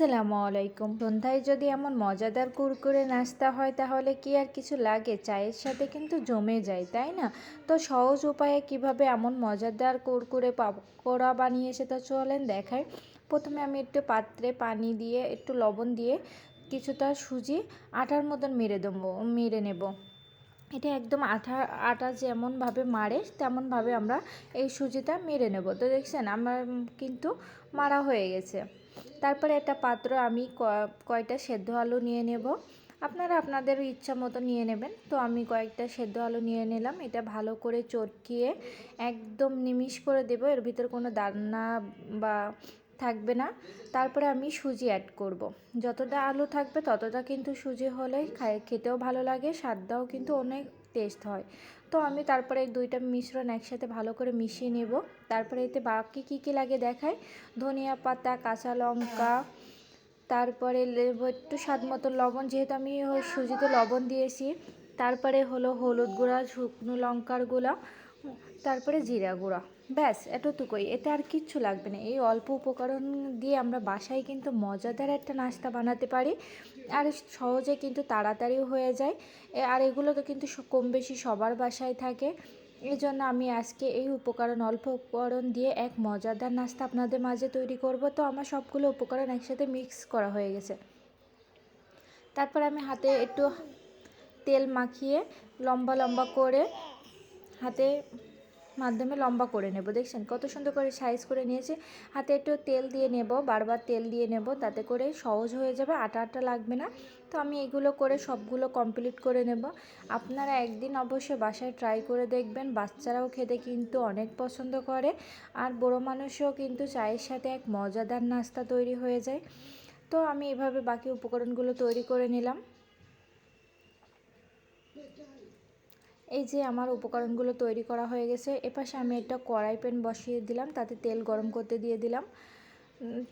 আসসালামু আলাইকুম। সন্ধ্যায় যদি এমন মজাদার কুরকুরে নাস্তা হয়, তাহলে কি আর কিছু লাগে? চায়ের সাথে কিন্তু জমে যায়, তাই না? তো সহজ উপায়ে কীভাবে এমন মজাদার কুরকুরে পাকোড়া বানিয়ে সেটা চলেন দেখায় প্রথমে আমি একটু পাত্রে পানি দিয়ে, একটু লবণ দিয়ে কিছুটা সুজি, আটার মতন মেরে দেবো, মেরে নেব। এটা একদম আঠা, আটা যেমনভাবে মারে, তেমনভাবে আমরা এই সুজিটা মেরে নেব। তো দেখছেন, আমার কিন্তু মারা হয়ে গেছে। তারপরে একটা পাত্র আমি কয়টা সেদ্ধ আলু নিয়ে নেব। আপনারা আপনাদের ইচ্ছা মতো নিয়ে নেবেন। তো আমি কয়েকটা সেদ্ধ আলু নিয়ে নিলাম। এটা ভালো করে চটকিয়ে একদম নিমিষ করে দেবো। এর ভিতর কোনো দানা বা থাকবে না। তারপরে আমি সুজি অ্যাড করব। যতটা আলু থাকবে ততটা কিন্তু সুজি হলে খেতেও ভালো লাগে, স্বাদটাও কিন্তু অনেক টেস্ট হয়। তো আমি তারপরে দুইটা মিশ্রণ একসাথে ভালো করে মিশিয়ে নেব। তারপরে এতে বাকি কী কী লাগে দেখায় ধনিয়া পাতা, কাঁচা লঙ্কা, তারপরে একটু স্বাদ মতো লবণ, যেহেতু আমি সুজিতে লবণ দিয়েছি। তারপরে হলো হলুদ গুঁড়া, শুকনো লঙ্কার গুঁড়া তারপরে জিরা গুঁড়া। ব্যাস, এতটুকুই। এতে আর কিচ্ছু লাগবে না। এই অল্প উপকরণ দিয়ে আমরা বাসায় কিন্তু মজাদার একটা নাস্তা বানাতে পারি। আর সহজে কিন্তু তাড়াতাড়িও হয়ে যায়। আর এগুলো তো কিন্তু কম বেশি সবার বাসায় থাকে। এই জন্য আমি আজকে এই উপকরণ, অল্প উপকরণ দিয়ে এক মজাদার নাস্তা আপনাদের মাঝে তৈরি করব। তো আমার সবগুলো উপকরণ একসাথে মিক্স করা হয়ে গেছে। তারপর আমি হাতে একটু তেল মাখিয়ে লম্বা লম্বা করে হাতে মাধ্যমে লম্বা করে নেব, দেখছেন? কত সুন্দর করে সাইজ করে নিয়েছি। হাতে একটু তেল দিয়ে নেব, বারবার তেল দিয়ে নেব, তাতে করে সহজ হয়ে যাবে, আটা আটা লাগবে না। তো আমি এগুলো করে সবগুলো কমপ্লিট করে নেব। আপনারা একদিন অবশ্যই বাসায় ট্রাই করে দেখবেন। বাচ্চারাও খেতে কিন্তু অনেক পছন্দ করে, আর বড়ো মানুষও কিন্তু চায়ের সাথে এক মজাদার নাস্তা তৈরি হয়ে যায়। তো আমি এভাবে বাকি উপকরণগুলো তৈরি করে নিলাম। এই যে আমার উপকরণগুলো তৈরি করা হয়ে গেছে, এপাশে আমি একটা কড়াই প্যান বসিয়ে দিলাম, তাতে তেল গরম করতে দিয়ে দিলাম।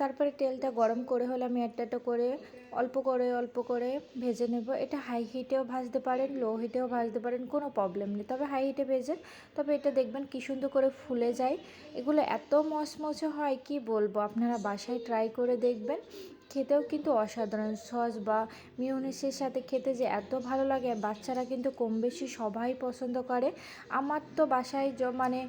তারপরে তেলটা গরম করে হলে আমি একটা একটা করে অল্প করে অল্প করে ভেজে নেব। এটা হাই হিটেও ভাজতে পারেন লো হিটেও ভাজতে পারেন, কোনো প্রবলেম নেই। তবে হাই হিটে ভেজে, তবে এটা দেখবেন কী সুন্দর করে ফুলে যায়। এগুলো এত মচমচে হয়, কি বলব? আপনারা বাসায় ট্রাই করে দেখবেন। খেতেও কিন্তু অসাধারণ। সস বা মিউনিসের সাথে খেতে যে এত ভালো লাগে, বাচ্চারা কিন্তু কম বেশি সবাই পছন্দ করে। আমার তো বাসায় মানে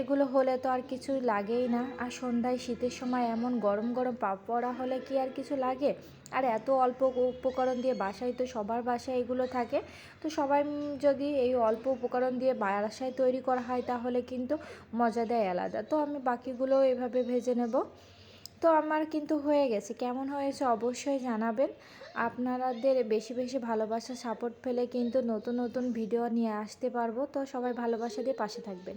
এগুলো হলে তো আর কিছু লাগেই না। আর সন্ধ্যায় শীতের সময় এমন গরম গরম পাপড়া হলে কি আর কিছু লাগে? আর এত অল্প উপকরণ দিয়ে বাসায় তো সবার বাসায় এগুলো থাকে। তো সবাই যদি এই অল্প উপকরণ দিয়ে বাসায় তৈরি করা হয় তাহলে কিন্তু মজা দেয় আলাদা। তো আমি বাকিগুলো এভাবে ভেজে নেব। তো আমার কিন্তু হয়ে গেছে। কেমন হয়েছে অবশ্যই জানাবেন। আপনাদের বেশি বেশি ভালোবাসা সাপোর্ট পেলে কিন্তু নতুন নতুন ভিডিও নিয়ে আসতে পারব। তো সবাই ভালোবাসা দিয়ে পাশে থাকবেন।